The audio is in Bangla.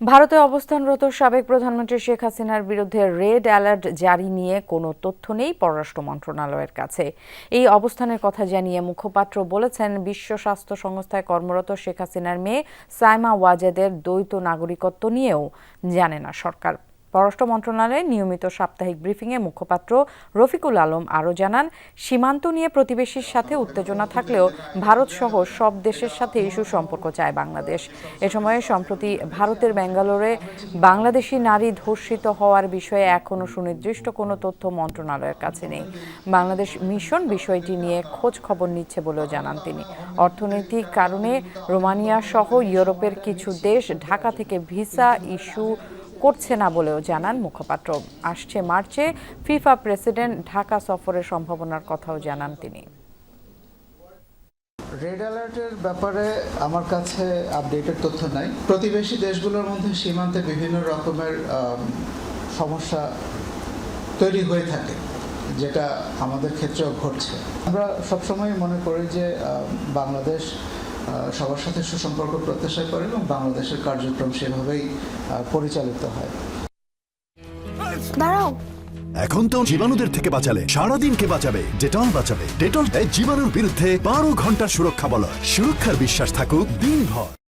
ভারতে অবস্থানরত সাবেক প্রধানমন্ত্রী শেখ হাসিনার বিরুদ্ধে রেড অ্যালার্ট জারি নিয়ে কোনো তথ্য নেই পররাষ্ট্র মন্ত্রণালয়ের কাছে। এই অবস্থানের কথা জানিয়ে মুখপাত্র বলেছেন, বিশ্ব স্বাস্থ্য সংস্থায় কর্মরত শেখ হাসিনার মেয়ে সাইমা ওয়াজেদের দ্বৈত নাগরিকত্ব নিয়েও জানে না সরকার। পররাষ্ট্র মন্ত্রণালয়ের নিয়মিত সাপ্তাহিক ব্রিফিংয়ে মুখপাত্র রফিকুল আলম আরও জানান, সীমান্ত নিয়ে প্রতিবেশীর সাথে উত্তেজনা থাকলেও ভারত সহ সব দেশের সাথে ইস্যু সম্পর্ক চায় বাংলাদেশ। এ সময়ে সম্প্রতি ভারতের ব্যাঙ্গালোরে বাংলাদেশি নারী ধর্ষিত হওয়ার বিষয়ে এখনও সুনির্দিষ্ট কোনো তথ্য মন্ত্রণালয়ের কাছে নেই। বাংলাদেশ মিশন বিষয়টি নিয়ে খোঁজ খবর নিচ্ছে বলেও জানান তিনি। অর্থনৈতিক কারণে রোমানিয়া সহ ইউরোপের কিছু দেশ ঢাকা থেকে ভিসা ইস্যু করছে না বলেও জানান মুখপাত্র। আসছে মার্চে ফিফা প্রেসিডেন্ট ঢাকা সফরের সম্ভাবনার কথাও জানান তিনি। রেড অ্যালার্টের ব্যাপারে আমার কাছে আপডেটেড তথ্য নাই। প্রতিবেশী দেশগুলোর মধ্যে সীমান্তে বিভিন্ন রকমের সমস্যা তৈরি হয়ে থাকে, যেটা আমাদের ক্ষেত্রেও ঘটছে। আমরা সবসময় মনে করি যে বাংলাদেশ সবার সাথে সুসম্পর্ক প্রত্যাশা করে এবং বাংলাদেশের কার্যক্রম সেভাবেই পরিচালিত হয়। দাঁড়াও। এখন তো জীবাণুদের থেকে বাঁচালে সারাদিনকে বাঁচাবে ডেটল বাঁচাবে। ডেটল দেয় জীবাণুর বিরুদ্ধে বারো ঘণ্টার সুরক্ষা বলয়। সুরক্ষার বিশ্বাস থাকুক দিনভর।